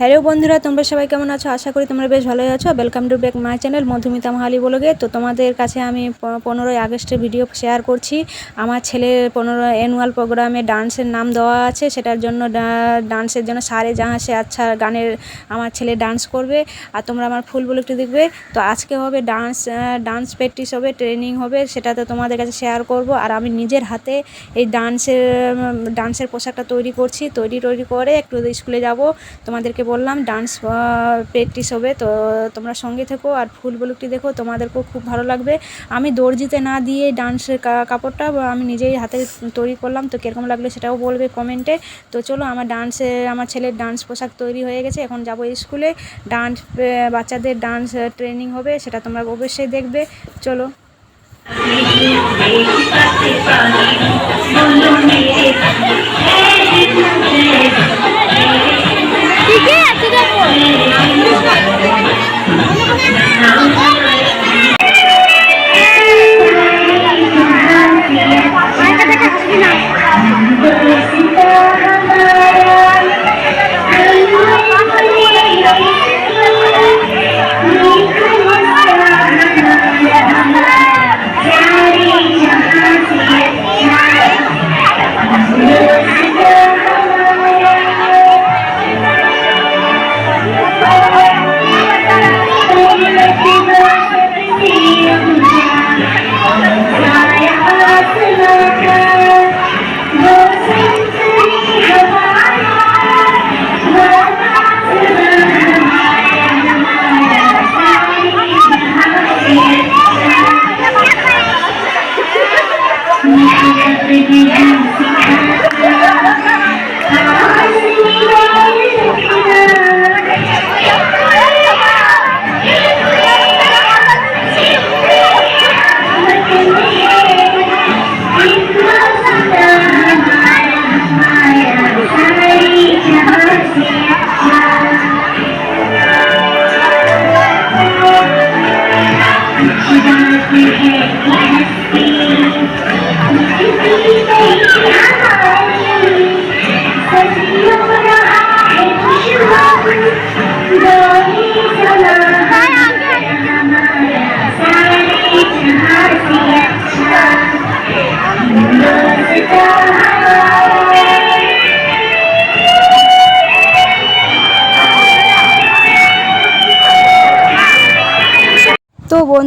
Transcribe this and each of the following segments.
Hello বন্ধুরা, তোমরা সবাই কেমন আছো? আশা করি তোমরা বেশ ভালোই আছো। Welcome to back my channel Madhumita Mahali বলগে। তো তোমাদের কাছে আমি পনেরোই আগস্টের ভিডিও শেয়ার করছি। আমার ছেলের পনেরো অ্যানুয়াল প্রোগ্রামে ডান্সের নাম দেওয়া আছে। সেটার জন্য ডান্সের জন্য সারে জাহাঁ সে আচ্ছা গানের আমার ছেলে ডান্স করবে। আর তোমরা আমার ফুল একটু দেখবে। তো আজকে হবে ডান্স ডান্স প্র্যাকটিস হবে ট্রেনিং হবে সেটা তো তোমাদের কাছে শেয়ার করব। আর আমি নিজের হাতে এই ডান্সের ডান্সের পোশাকটা তৈরি করছি। তৈরি তৈরি করে একটু স্কুলে যাব। তোমাদেরকে বললাম ডান্স প্র্যাকটিস হবে। তো তোমরা সঙ্গে থেকো আর ফুল বলুকটি দেখো, তোমাদেরকেও খুব ভালো লাগবে। আমি দর্জিতে না দিয়ে ডান্সের কাপড়টা আমি নিজেই হাতে তৈরি করলাম। তো কীরকম লাগল সেটাও বলবে কমেন্টে। তো চলো, আমার ডান্সে আমার ছেলের ডান্স পোশাক তৈরি হয়ে গেছে। এখন যাব স্কুলে। ডান্স বাচ্চাদের ডান্স ট্রেনিং হবে, সেটা তোমরা অবশ্যই দেখবে। চলো। ঠিকই আছে দেখো?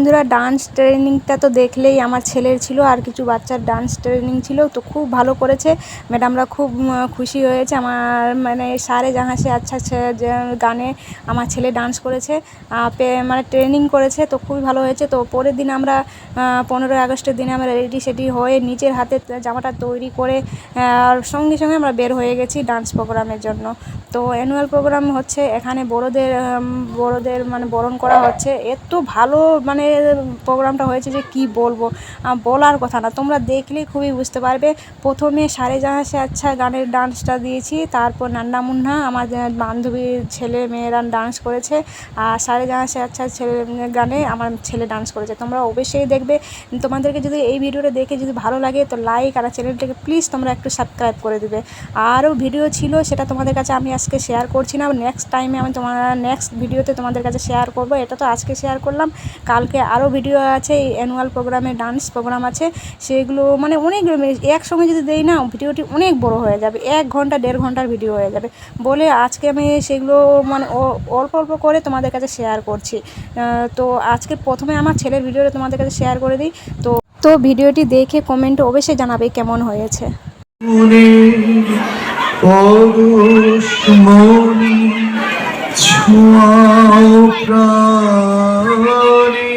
বন্ধুরা ডান্স ট্রেনিংটা তো দেখলেই আমার ছেলের ছিল আর কিছু বাচ্চার ডান্স ট্রেনিং ছিল, তো খুব ভালো করেছে। ম্যাডামরা খুব খুশি হয়েছে। আমার মানে সারে জাহাসে আচ্ছা গানে আমার ছেলে ডান্স করেছে মানে ট্রেনিং করেছে, তো খুবই ভালো হয়েছে। তো পরের দিন আমরা পনেরোই আগস্টের দিনে আমরা রেডি সেডি হয়ে নিজের হাতে জামাটা তৈরি করে আর সঙ্গে সঙ্গে আমরা বের হয়ে গেছি ডান্স প্রোগ্রামের জন্য। তো অ্যানুয়াল প্রোগ্রাম হচ্ছে, এখানে বড়োদের বড়োদের মানে বরণ করা হচ্ছে। এত ভালো মানে প্রোগ্রামটা হয়েছে যে কি বলব? বলার কথা না। তোমরা দেখলেই খুবই বুঝতে পারবে। প্রথমে সারে জাহাসে আচ্ছা গানের ডান্সটা দিয়েছি, তারপর নান্না মুন্না, আমার বান্ধবীর ছেলে মেয়েরা ডান্স করেছে, আর সারে জাহাসে আচ্ছা ছেলে গানে আমার ছেলে ডান্স করেছে। তোমরা অবশ্যই দেখবে। তোমাদেরকে যদি এই ভিডিওটা দেখে যদি ভালো লাগে, তো লাইক আর চ্যানেলটাকে প্লিজ তোমরা একটু সাবস্ক্রাইব করে দেবে। আরও ভিডিও ছিল, সেটা তোমাদের কাছে আমি আজকে শেয়ার করছি না। নেক্সট টাইমে আমি তোমার নেক্সট ভিডিওতে তোমাদের কাছে শেয়ার করব। এটা তো আজকে শেয়ার করলাম। কালকে আরও ভিডিও আছে অ্যানুয়াল প্রোগ্রামে ডান্স প্রোগ্রাম আছে, সেগুলো মানে অনেক একসঙ্গে যদি দেই না, ভিডিওটি অনেক বড় হয়ে যাবে, এক ঘণ্টা, দেড় ঘণ্টার ভিডিও হয়ে যাবে। বলে আজকে আমি সেগুলো মানে অল্প অল্প করে তোমাদের কাছে শেয়ার করছি। তো আজকে প্রথমে আমার ছেলের ভিডিওটা তোমাদের কাছে শেয়ার করে দিই। তো তো ভিডিওটি দেখে কমেন্ট অবশ্যই জানাবে কেমন হয়েছে। ছোঁয়াও প্রাণে।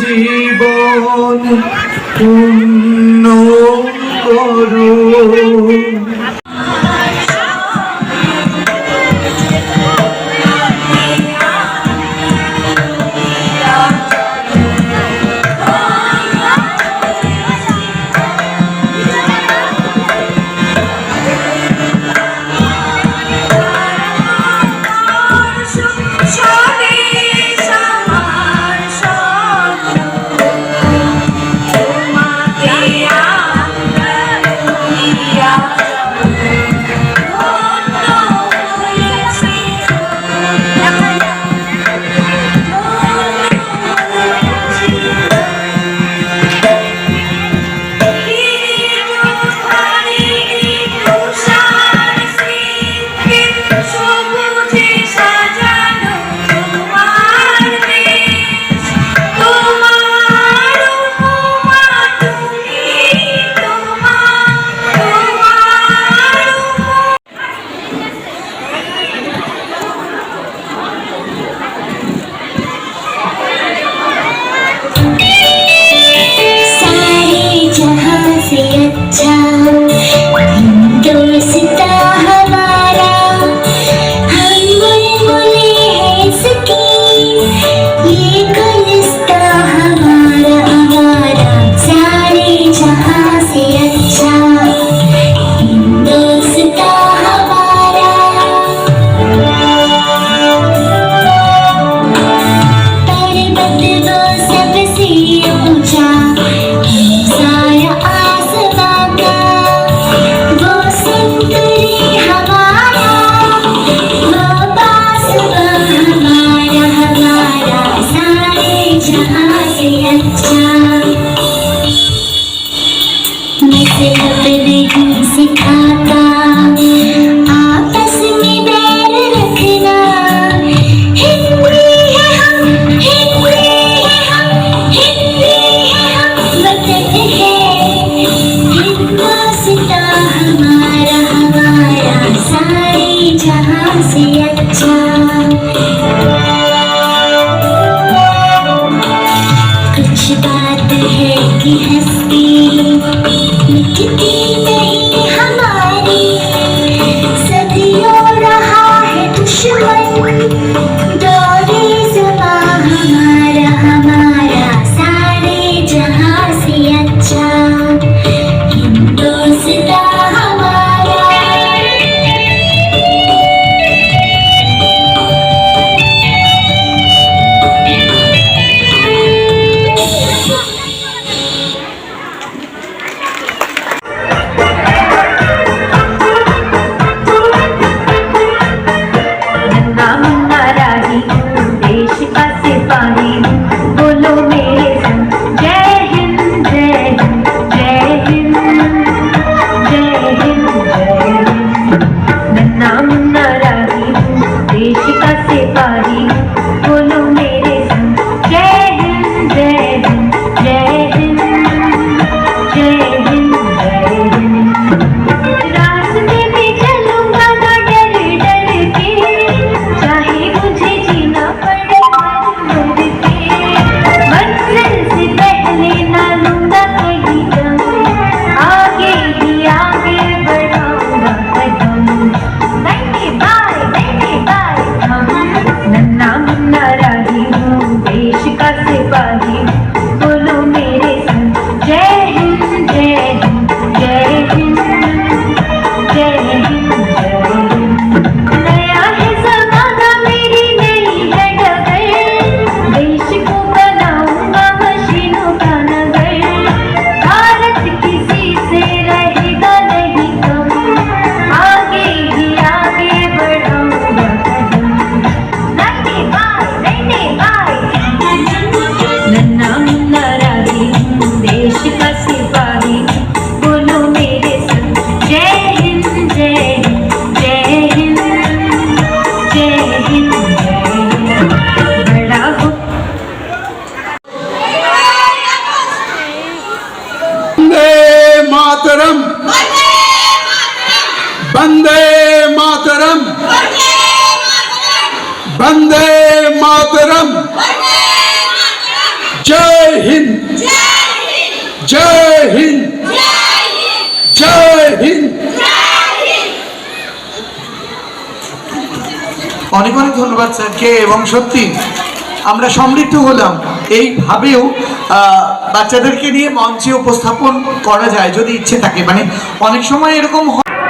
জীবন পূর্ণ করো। বন্দে মাতরম। বন্দে মাতরম। জয় হিন্দ। জয় হিন্দ। জয় হিন্দ। অনেক অনেক ধন্যবাদ স্যারকে এবং সত্যি আমরা সমৃদ্ধ হলাম। এইভাবেও বাচ্চাদেরকে নিয়ে মঞ্চে উপস্থাপন করা যায় যদি ইচ্ছে থাকে। মানে অনেক সময় এরকম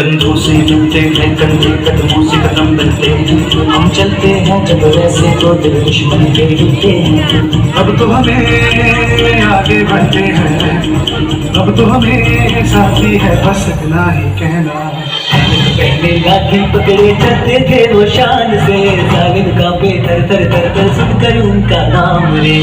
कंधों से जुड़ते हैं कंधे कदमों से कदम बनते हैं हम चलते हैं जब वैसे तो दिल दुश्मन के रुकते हैं अब तो हमें आगे बढ़ते हैं। अब तो हमें साथी है बस इतना ही कहना पहले लाठी पकड़े चलते थे वो शान से। जालिम का बेहतर तर तर तर सुनकर उनका नाम ले